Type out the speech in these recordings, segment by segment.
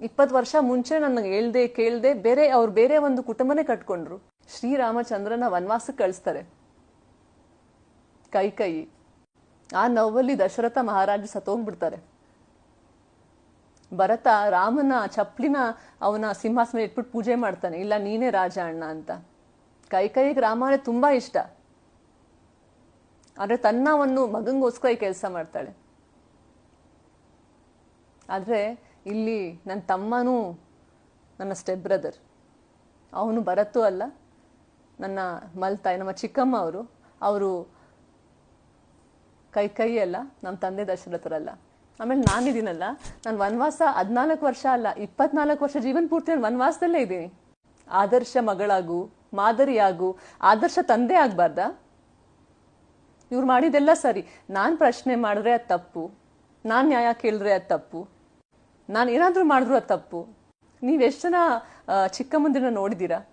ಇಪ್ಪತ್ತು ವರ್ಷ ಮುಂಚೆ ನನಗೆ ಹೇಳ್ದೆ, ಕೇಳ್ದೆ ಬೇರೆ ಅವ್ರು ಬೇರೆ ಒಂದು ಕುಟುಂಬನೇ ಕಟ್ಕೊಂಡ್ರು. ಶ್ರೀರಾಮಚಂದ್ರನ ವನವಾಸಕ್ಕೆ ಕಳಿಸ್ತಾರೆ. ಕೈ ಕೈ. ಆ ನೋವಲ್ಲಿ ದಶರಥ ಮಹಾರಾಜ ಸತ್ತೋಗ್ಬಿಡ್ತಾರೆ. ಭರತ ರಾಮನ ಚಪ್ಪಲಿನ ಅವನ ಸಿಂಹಾಸನ ಇಟ್ಬಿಟ್ಟು ಪೂಜೆ ಮಾಡ್ತಾನೆ. ಇಲ್ಲ, ನೀನೇ ರಾಜ ಅಣ್ಣ ಅಂತ. ಕೈ ಕೈಗೆ ರಾಮ ಅಂದ್ರೆ ತುಂಬಾ ಇಷ್ಟ. ಆದ್ರೆ ತನ್ನ ಒಂದು ಮಗಂಗೋಸ್ಕರ ಈ ಕೆಲಸ ಮಾಡ್ತಾಳೆ. ಆದ್ರೆ ಇಲ್ಲಿ ನನ್ನ ತಮ್ಮನೂ ನನ್ನ ಸ್ಟೆಪ್ ಬ್ರದರ್ ಅವನು ಬರತ್ತೂ ಅಲ್ಲ, ನನ್ನ ಮಲ್ತಾಯಿ, ನಮ್ಮ ಚಿಕ್ಕಮ್ಮ ಅವರು. ಅವರು ಕೈ ಕೈ ಅಲ್ಲ ನಮ್ಮ ತಂದೆ ದಶರಥರಲ್ಲ. ಆಮೇಲೆ ನಾನಿದ್ದೀನಲ್ಲ, ನಾನು ವನವಾಸ ಹದಿನಾಲ್ಕು ವರ್ಷ ಅಲ್ಲ, ಇಪ್ಪತ್ನಾಲ್ಕು ವರ್ಷ ಜೀವನ ಪೂರ್ತಿ ನಾನು ವನವಾಸದಲ್ಲೇ ಇದ್ದೀನಿ. ಆದರ್ಶ ಮಗಳಾಗು, ಮಾದರಿಯಾಗು, ಆದರ್ಶ ತಂದೆ ಆಗಬಾರ್ದ? ಇವ್ರು ಮಾಡಿದೆಲ್ಲ ಸರಿ. ನಾನು ಪ್ರಶ್ನೆ ಮಾಡಿದ್ರೆ ಅದು ತಪ್ಪು. ನಾನು ನ್ಯಾಯ ಕೇಳಿದ್ರೆ ಅದು ತಪ್ಪು. ನಾನು ಏನಾದರೂ ಮಾಡಿದ್ರು ಅದು ತಪ್ಪು. ನೀವೆಷ್ಟು ಜನ ಚಿಕ್ಕ ಚಿಕ್ಕಮ್ಮಂದಿರನ್ನ ನೋಡಿದ್ದೀರಾ?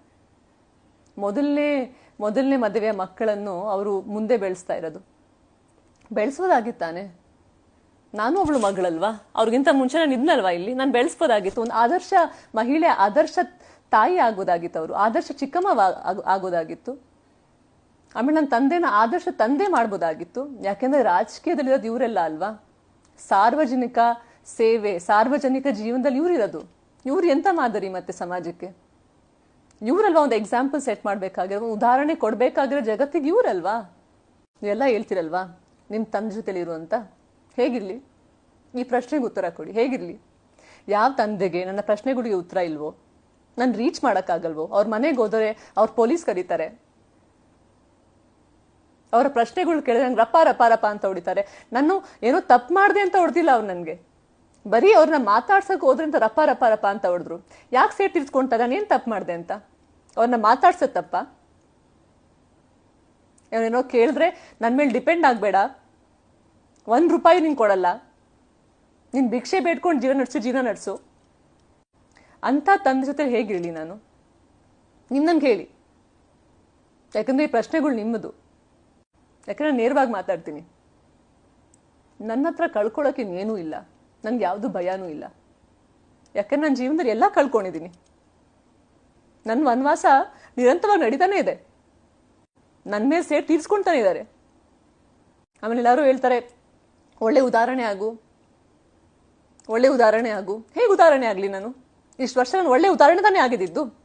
ಮೊದಲನೇ ಮೊದಲನೇ ಮದುವೆಯ ಮಕ್ಕಳನ್ನು ಅವರು ಮುಂದೆ ಬೆಳೆಸ್ತಾ ಇರೋದು. ಬೆಳೆಸೋದಾಗಿತ್ತಾನೆ? ನಾನು ಅವಳು ಮಗಳಲ್ವಾ? ಅವ್ರಿಗಿಂತ ಮುಂಚೆ ನಾನು ಇದ್ನಲ್ವಾ ಇಲ್ಲಿ? ನಾನು ಬೆಳೆಸ್ಬೋದಾಗಿತ್ತು. ಒಂದು ಆದರ್ಶ ಮಹಿಳೆ, ಆದರ್ಶ ತಾಯಿ ಆಗೋದಾಗಿತ್ತು ಅವರು. ಆದರ್ಶ ಚಿಕ್ಕಮ್ಮ ಆಗ್- ಆಗೋದಾಗಿತ್ತು. ಆಮೇಲೆ ನನ್ನ ತಂದೆನ ಆದರ್ಶ ತಂದೆ ಮಾಡ್ಬೋದಾಗಿತ್ತು. ಯಾಕೆಂದ್ರೆ ರಾಜಕೀಯದಲ್ಲಿರೋದು ಇವರೆಲ್ಲ ಅಲ್ವಾ? ಸಾರ್ವಜನಿಕ ಸೇವೆ, ಸಾರ್ವಜನಿಕ ಜೀವನದಲ್ಲಿ ಇವರಿರೋದು ಇವ್ರು ಎಂತ ಮಾದರಿ ಮತ್ತೆ ಸಮಾಜಕ್ಕೆ? ಇವರಲ್ವಾ ಒಂದು ಎಕ್ಸಾಂಪಲ್ ಸೆಟ್ ಮಾಡ್ಬೇಕಾಗಿರೋ ಉದಾಹರಣೆ ಕೊಡಬೇಕಾಗಿರೋ ಜಗತ್ತಿಗೆ ಇವರಲ್ವಾ? ನೀವೆಲ್ಲ ಹೇಳ್ತಿರಲ್ವಾ? ನಿಮ್ಮ ತಂದೆ ಜೊತೆಲಿ ಇರುವಂತ? ಹೇಗಿರಲಿ? ಹೇಗಿರ್ಲಿ ಈ ಪ್ರಶ್ನೆಗೆ ಉತ್ತರ ಕೊಡಿ. ಹೇಗಿರಲಿ? ಯಾವ ತಂದೆಗೆ ನನ್ನ ಪ್ರಶ್ನೆಗಳಿಗೆ ಉತ್ತರ ಇಲ್ವೋ? ನಾನು ರೀಚ್ ಮಾಡೋಕ್ಕಾಗಲ್ವೋ? ಅವ್ರ ಮನೆಗೆ ಹೋದರೆ ಅವ್ರ ಪೊಲೀಸ್ ಕರೀತಾರೆ. ಅವರ ಪ್ರಶ್ನೆಗಳು ಕೇಳಿದ್ರೆ ನಂಗೆ ರಪ್ಪ ರಪ್ಪ ರಪ್ಪ ಅಂತ ಹೊಡಿತಾರೆ. ನಾನು ಏನೋ ತಪ್ಪು ಮಾಡಿದೆ ಅಂತ ಹೊಡೆದಿಲ್ಲ ಅವ್ರು ನನಗೆ. ಬರೀ ಅವ್ರನ್ನ ಮಾತಾಡ್ಸಕ್ ಹೋದ್ರಿಂದ ರಪ್ಪ ರಪ್ಪ ರಪ್ಪ ಅಂತ ಹೊಡೆದ್ರು. ಯಾಕೆ ಸೇಟ್ ತಿರ್ಸ್ಕೊಂತ ನಾನು ಏನು ತಪ್ಪು ಮಾಡಿದೆ ಅಂತ. ಅವ್ರನ್ನ ಮಾತಾಡ್ಸತ್ತಪ್ಪ ಏನೋ ಕೇಳಿದ್ರೆ ನನ್ನ ಮೇಲೆ ಡಿಪೆಂಡ್ ಆಗಬೇಡ. ಒಂದು ರೂಪಾಯಿ ನೀನು ಕೊಡಲ್ಲ. ನೀನು ಭಿಕ್ಷೆ ಬೇಡ್ಕೊಂಡು ಜೀವನ ನಡೆಸು ಜೀವನ ನಡೆಸು. ಅಂತ ತಂದೆ ಜೊತೆ ಹೇಗಿರಲಿ ನಾನು? ನಿಮ್ಮ ನನ್ಗೆ ಹೇಳಿ. ಯಾಕಂದ್ರೆ ಈ ಪ್ರಶ್ನೆಗಳು ನಿಮ್ಮದು. ಯಾಕಂದ್ರೆ ನೇರವಾಗಿ ಮಾತಾಡ್ತೀನಿ. ನನ್ನ ಹತ್ರ ಕಳ್ಕೊಳ್ಳೋಕೆ ಇನ್ನೇನೂ ಇಲ್ಲ. ನನ್ಗೆ ಯಾವುದು ಭಯನೂ ಇಲ್ಲ. ಯಾಕಂದ್ರೆ ನನ್ನ ಜೀವನದಲ್ಲಿ ಎಲ್ಲ ಕಳ್ಕೊಂಡಿದ್ದೀನಿ. ನನ್ನ ವನವಾಸ ನಿರಂತರವಾಗಿ ನಡೀತಾನೆ ಇದೆ. ನನ್ನ ಮೇಲೆ ಸೇರಿ ತೀರ್ಸ್ಕೊಳ್ತಾನೆ ಇದ್ದಾರೆ. ಆಮೇಲೆ ಎಲ್ಲರೂ ಹೇಳ್ತಾರೆ, ಒಳ್ಳೆ ಉದಾಹರಣೆ ಆಗು. ಒಳ್ಳೆ ಉದಾಹರಣೆ ಆಗು. ಹೇಗೆ ಉದಾಹರಣೆ ಆಗಲಿ ನಾನು? ಇಷ್ಟು ವರ್ಷ ನಾನು ಒಳ್ಳೆ ಉದಾಹರಣೆ ತಾನೇ ಆಗಿದ್ದು.